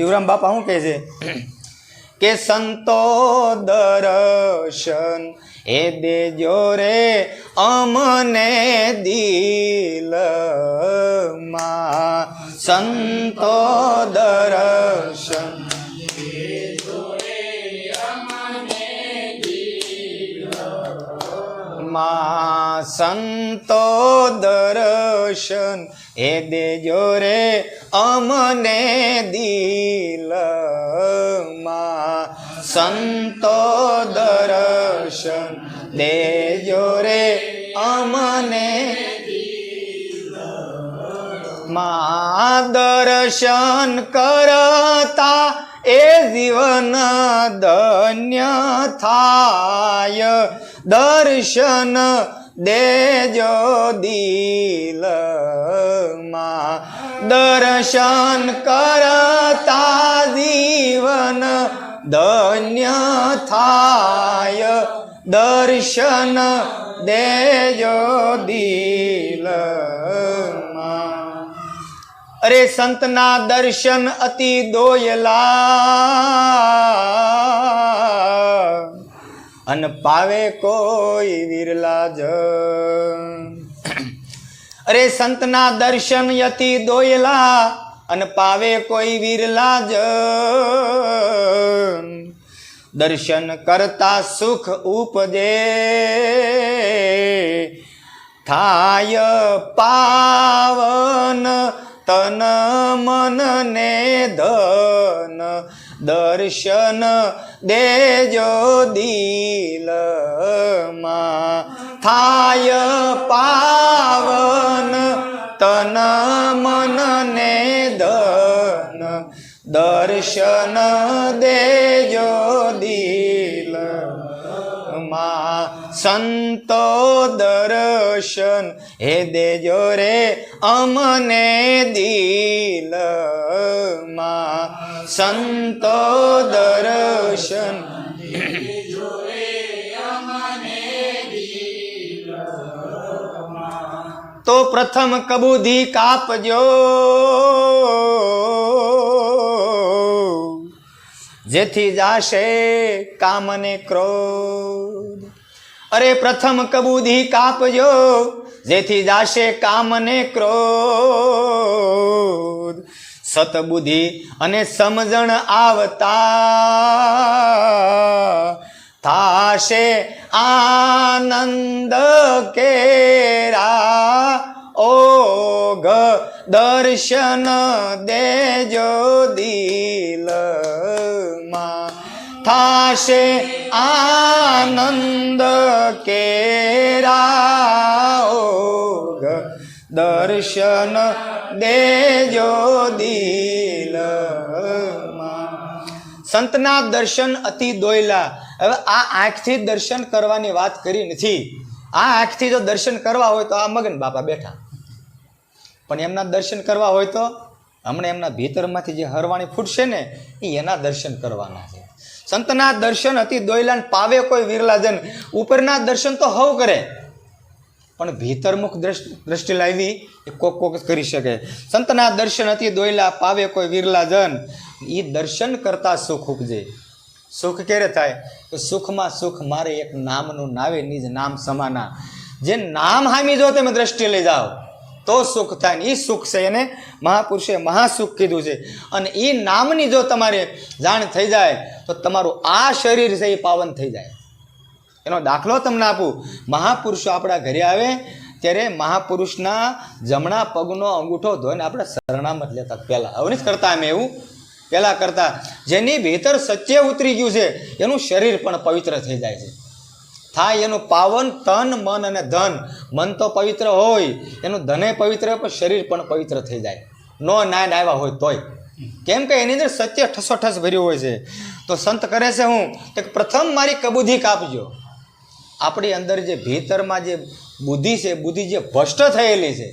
જીવરામ બાપા શું કહે છે? કે સંતો દર્શન એ દેજો રે અમને દિલમાં. સંતો દર્શન માં સંતો દર્શન, એ દેજો રે અમને દિલમાં. સંતો દર્શન, દેજો રે અમને માં દર્શન કરતા એ જીવન ધન્ય થાય. દર્શન દેજો દિલમાં. દર્શન કરતા જીવન ધન્ય થાય. દર્શન દેજો દિલમાં. અરે સંતના દર્શન અતિ દોયલા. અન પાવે કોઈ વિરલા જ અરે સંતના દર્શન યતિ દોયલા, અન પાવે કોઈ વિરલા જ દર્શન કરતા સુખ ઉપજે. થાય પાવન તન મન ને ધન. દર્શન દેજો દિલમાં. થાય પાવન તન મનને દન દર્શન દેજો દિલમાં સંતો દર્શન હે દેજો રે અમને દિલમાં સંતો દર્શન. તો પ્રથમ કબૂધી કાપજો. જેથી જાશે કામને ક્રોધ. અરે પ્રથમ કબૂધી કાપજો, જેથી જાશે કામને ક્રોધ. સતબુદ્ધિ અને સમજણ આવતા થાશે આનંદ કેરા. ઓઘ દર્શન દેજો દિલમાં. થાશે આનંદ કેરા. ઓઘ દર્શન દેજો દિલમાં સંતના દર્શન અતિ દોયલા. હવે આ આંખથી દર્શન કરવાની વાત કરી નથી. આ આંખથી જો દર્શન કરવા હોય તો આ મગન બાપા બેઠા. પણ એમના દર્શન કરવા હોય તો હમણાં એમના ભીતરમાંથી જે હરવાણી ફૂટશે ને, એ એના દર્શન કરવાના છે. સંતના દર્શન અતિ દોયલા પાવે કોઈ વિરલાજન. ઉપરના દર્શન તો હવ કરે. પણ ભીતરમુખ દ્રષ્ટિ લાવી એ કોક કોક કરી શકે. સંતના દર્શન અતિ દોયલા, પાવે કોઈ વિરલાજન એ દર્શન કરતાં સુખ ઉપજે. સુખ ક્યારે થાય? તો સુખમાં સુખ મારે એક નામનું નાવે, નિજ નામ સમાના. જે નામ હામી જો તમે દ્રષ્ટિ લઈ જાઓ, તો સુખ થાય ને એ સુખ છે એને મહાપુરુષે મહાસુખ કીધું છે. અને એ નામની જો તમારે જાણ થઈ જાય, તો તમારું આ શરીર છે એ પાવન થઈ જાય. એનો દાખલો તમને આપું. મહાપુરુષો આપણા ઘરે આવે, ત્યારે મહાપુરુષના જમણા પગનો અંગૂઠો ધોઈને આપણે શરણામત લેતા. પહેલાં, હવે નથી કરતા અમે એવું. પહેલાં કરતા. જેની ભીતર સત્ય ઉતરી ગયું છે, એનું શરીર પણ પવિત્ર થઈ જાય છે. થાય એનું પાવન તન, મન અને ધન. મન તો પવિત્ર હોય, એનું ધને પવિત્ર, પણ શરીર પણ પવિત્ર થઈ જાય. નો ના આવ્યા હોય તોય. કેમ કે એની અંદર સત્ય ઠસોઠસ ભર્યું હોય છે. તો સંત કરે છે હું, કે પ્રથમ મારી કબૂધી કાપજો. આપણી અંદર જે ભીતરમાં જે બુદ્ધિ છે, બુદ્ધિ જે ભ્રષ્ટ થયેલી છે,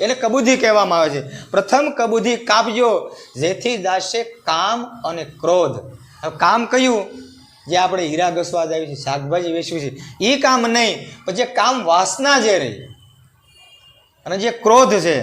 એને કબૂધી કહેવામાં આવે છે. પ્રથમ કબૂધી કાપજો, જેથી દાસે કામ અને ક્રોધ. કામ કયું? જે આપણે હીરા ઘસવા જાય છે, શાકભાજી વેચવી છે એ કામ નહીં, પણ જે કામ વાસના જે રહી, અને જે ક્રોધ છે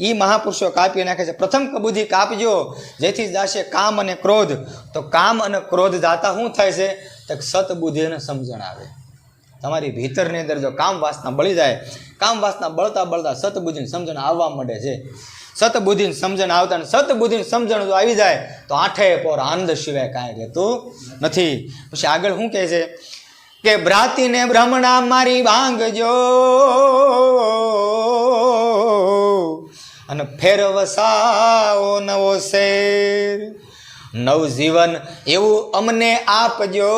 એ મહાપુરુષો કાપી નાખે છે. પ્રથમ કબૂધી કાપજો, જેથી જાશે કામ અને ક્રોધ. તો કામ અને ક્રોધ દાતા શું થાય છે? તો સતબુદ્ધિને સમજણ આવે. તમારી ભીતરની અંદર જો કામ વાસના બળી જાય, કામ વાસના બળતા બળતા સતબુદ્ધિની સમજણ આવવા માંડે છે. સતબુદ્ધિની સમજણ આવતા અને સતબુદ્ધિની સમજણ જો આવી જાય, તો આઠે પોર આનંદ સિવાય કાંઈ રહેતું નથી. પછી આગળ શું કહે છે? કે ભ્રાતિને બ્રહ્મણા મારી ભાંગજો અને ફેરવસાઓ નવો શેર. નવજીવન એવું અમને આપજો.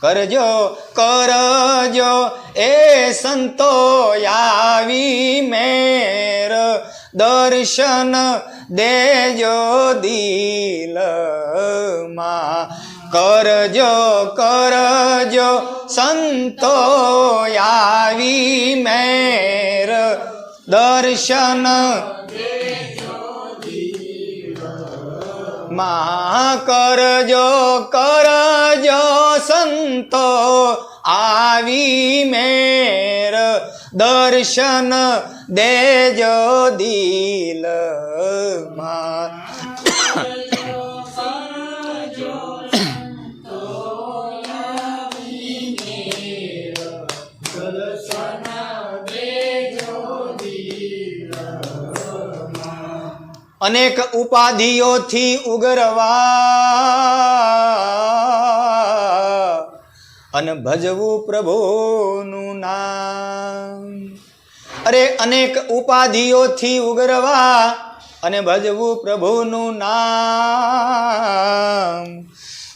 કરજો કરજો. એ સંતો આવી મેર. દર્શન દેજો દિલમાં. કરજો કરજો. સંતો આવી મેર. દર્શન માં કરજો કરજો સંતો આવી મેર દર્શન દેજો દિલમાં અનેક ઉપાધિઓથી ઉગરવા. અને ભજવું પ્રભુનું નામ. અરે અનેક ઉપાધિઓથી ઉગરવા અને ભજવું પ્રભુનું નામ.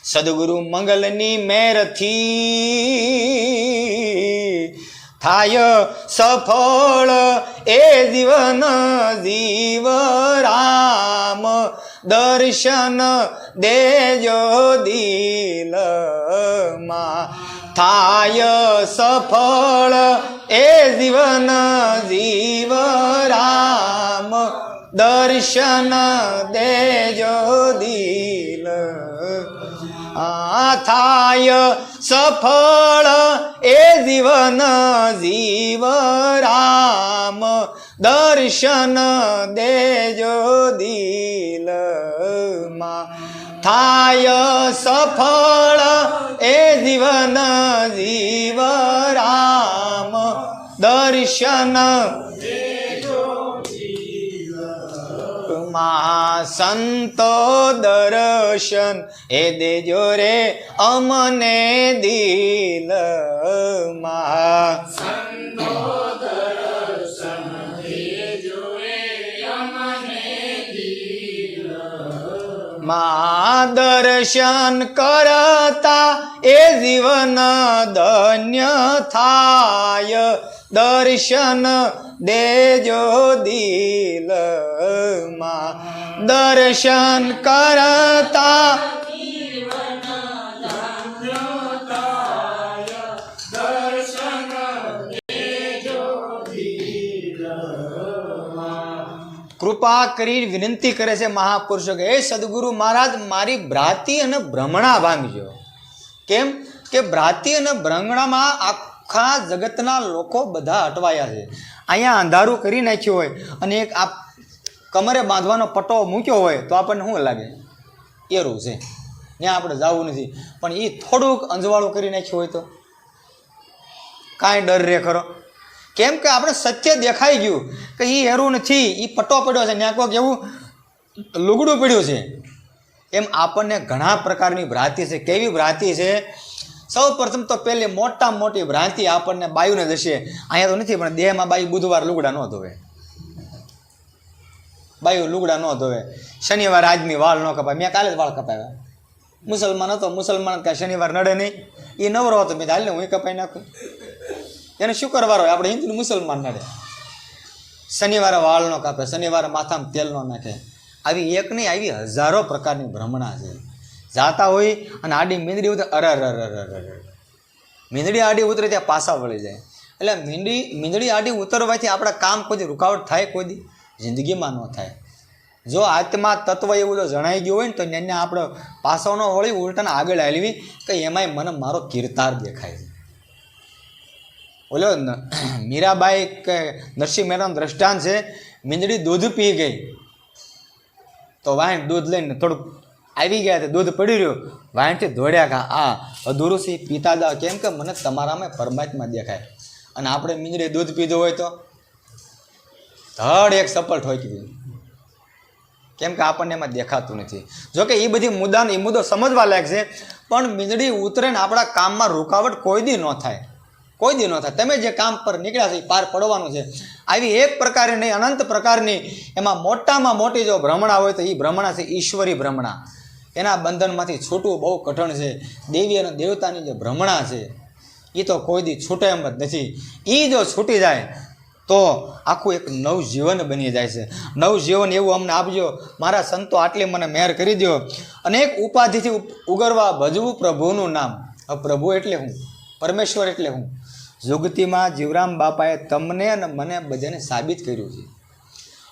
સદગુરુ મંગલની મેરથી થાય સફળ એ જીવન જીવ રામ. દર્શન દેજો દિલમાં. થાય સફળ એ જીવન જીવ રામ. દર્શન દેજો દિલ આ થાય સફળ એ જીવન જીવ રામ. દર્શન દેજો દિલમાં. થાય સફળ એ જીવન જીવ રામ. દર્શન માં સંતો દર્શન. એ દેજો રે અમને દિલ મહાસંતો માં. દર્શન કરતા એ જીવન ધન્ય થાય. દર્શન દેજો દિલમાં. દર્શન કરતા કૃપા કરી વિનંતી કરે છે મહાપુરુષો કે હે સદગુરુ મહારાજ, મારી ભ્રાતિ અને ભ્રમણા ભાંગજો. કેમ? કે ભ્રાતિ અને ભ્રમણામાં આખા જગતના લોકો બધા અટવાયા છે. અહીંયા અંધારું કરી નાખ્યું હોય અને એક આ કમરે બાંધવાનો પટ્ટો મૂક્યો હોય તો આપણને શું લાગે? એરું છે. ત્યાં આપણે જવું નથી. પણ એ થોડુંક અંજવાળું કરી નાખ્યું હોય તો? કાંઈ ડર રે ખરો. કેમ કે આપણે સત્ય દેખાઈ ગયું કે એ હેરું નથી એ પટ્ટો પડ્યો છે. ત્યાં કોઈક એવું લુગડું પડ્યું છે. એમ આપણને ઘણા પ્રકારની ભ્રાંતિ છે. કેવી ભ્રાંતિ છે? સૌ પ્રથમ તો પહેલી મોટામાં મોટી ભ્રાંતિ આપણને બાયુને જશે અહીંયા તો નથી, પણ દેહમાં બાયુ બુધવાર લુગડા ન ધોવે. બાયુ લુગડા ન ધોવે. શનિવાર આજની વાળ ન કપાય. મેં કાલે જ વાળ કપાવ્યા. મુસલમાન હતો, મુસલમાન કાંઈ શનિવાર નડે નહીં. એ નવરો હતો, મેં હાલ ને હું કપાઈ નાખું. એને શુક્રવાર હોય, આપણે હિન્દુ મુસલમાન નડે. શનિવારે વાળ ન કાપે, શનિવારે માથામાં તેલ ન નાખે. આવી એક નહીં, આવી હજારો પ્રકારની ભ્રમણા છે. જાતા હોય અને આડી મીંદડી ઉતરે, અર અર અર અર મીંદડી આડી ઉતરે ત્યાં પાસા વળી જાય. એટલે મીંડી, મીંદડી આડી ઉતરવાથી આપણા કામ કોઈ રૂકાવટ થાય કોઈ જિંદગીમાં ન થાય. જો આત્મા તત્વ એવું જો જણાઈ ગયું હોય ને, તો એને આપણે પાસો વળી ઉલટાને આગળ હાલવી કે એમાંય મને મારો કીર્તાર દેખાય છે. ઓલો મીરાબાઈ કે નરસિંહ મહેતાનું દ્રષ્ટાંત છે, મીંદડી દૂધ પી ગઈ. તો વાઈન દૂધ લઈને થોડુંક આવી ગયા તે દૂધ પડી રહ્યું. વાંચી દોડ્યા કા આ અધૂરું સિંહ પીતા દાવ કેમ કે મને તમારામાં પરમાત્મા દેખાય. અને આપણે મીંદડી દૂધ પીધું હોય તો? ધડ એક સફળ ઠોકી દીધું. કેમ કે આપણને એમાં દેખાતું નથી. જોકે એ બધી મુદ્દાનો એ મુદ્દો સમજવા લાયક છે. પણ મીંદડી ઉતરે ને આપણા કામમાં રૂકાવટ કોઈ દી ન થાય. કોઈ દી ન થાય. તમે જે કામ પર નીકળ્યા છો એ પાર પડવાનું છે. આવી એક પ્રકારની અનંત પ્રકારની એમાં મોટામાં મોટી જો ભ્રમણા હોય તો એ ભ્રમણા છે, ઈશ્વરી ભ્રમણા. એના બંધનમાંથી છૂટવું બહુ કઠણ છે. દેવી અને દેવતાની જે ભ્રમણા છે એ તો કોઈ દી છૂટે એમ જ નથી. એ જો છૂટી જાય, તો આખું એક નવું જીવન બની જાય છે. નવજીવન એવું અમને આપજો, મારા સંતો આટલી મને મહેર કરી દો અને એક ઉપાધિથી ઉપ- ઉગરવા ભજવું પ્રભુનું નામ. પ્રભુ એટલે હું? પરમેશ્વર એટલે હું? જુગતીમાં જીવરામ બાપાએ તમને અને મને બધાને સાબિત કર્યું છે.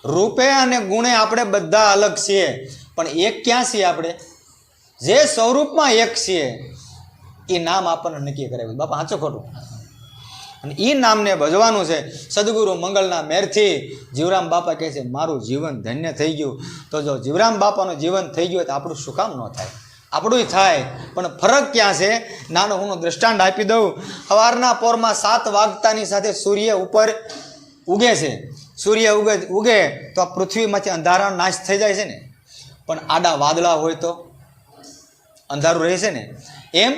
રૂપે અને ગુણે આપણે બધા અલગ છીએ, પણ એક ક્યાં છીએ આપણે? જે સ્વરૂપમાં એક છે, એ નામ આપણને નક્કી કરાવ્યું. બાપા સાચું ખોટું. અને એ નામને ભજવાનું છે, સદગુરુ મંગળના મેરથી જીવરામ બાપા કહે છે, મારું જીવન ધન્ય થઈ ગયું. તો જો જીવરામ બાપાનું જીવન થઈ ગયું તો આપણું શું કામ ન થાય? આપણું થાય, પણ ફરક ક્યાં છે? નાનો હું દ્રષ્ટાંત આપી દઉં. સવારના પોરમાં સાત વાગતાની સાથે સૂર્ય ઉપર ઉગે છે. સૂર્ય ઉગે ઉગે તો આ પૃથ્વીમાંથી અંધારા નાશ થઈ જાય છે ને. પણ આડા વાદળા હોય તો અંધારું રહેશે ને? એમ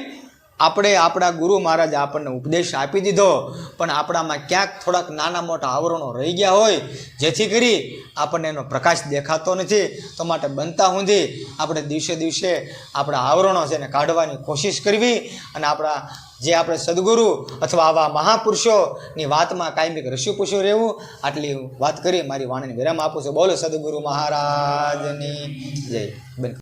આપણે આપણા ગુરુ મહારાજ આપણને ઉપદેશ આપી દીધો, પણ આપણામાં ક્યાંક થોડાક નાના મોટા આવરણો રહી ગયા હોય, જેથી કરી આપણને એનો પ્રકાશ દેખાતો નથી. તો માટે બનતા સુધી આપણે દિવસે દિવસે આપણા આવરણો છે એને કાઢવાની કોશિશ કરવી અને આપણા જે આપણે સદગુરુ અથવા આવા મહાપુરુષોની વાતમાં કાયમિક પૂછ્યું રહેવું, આટલી વાત કરી, મારી વાણીને વિરામ આપું છું. બોલો સદગુરુ મહારાજની જય. બન.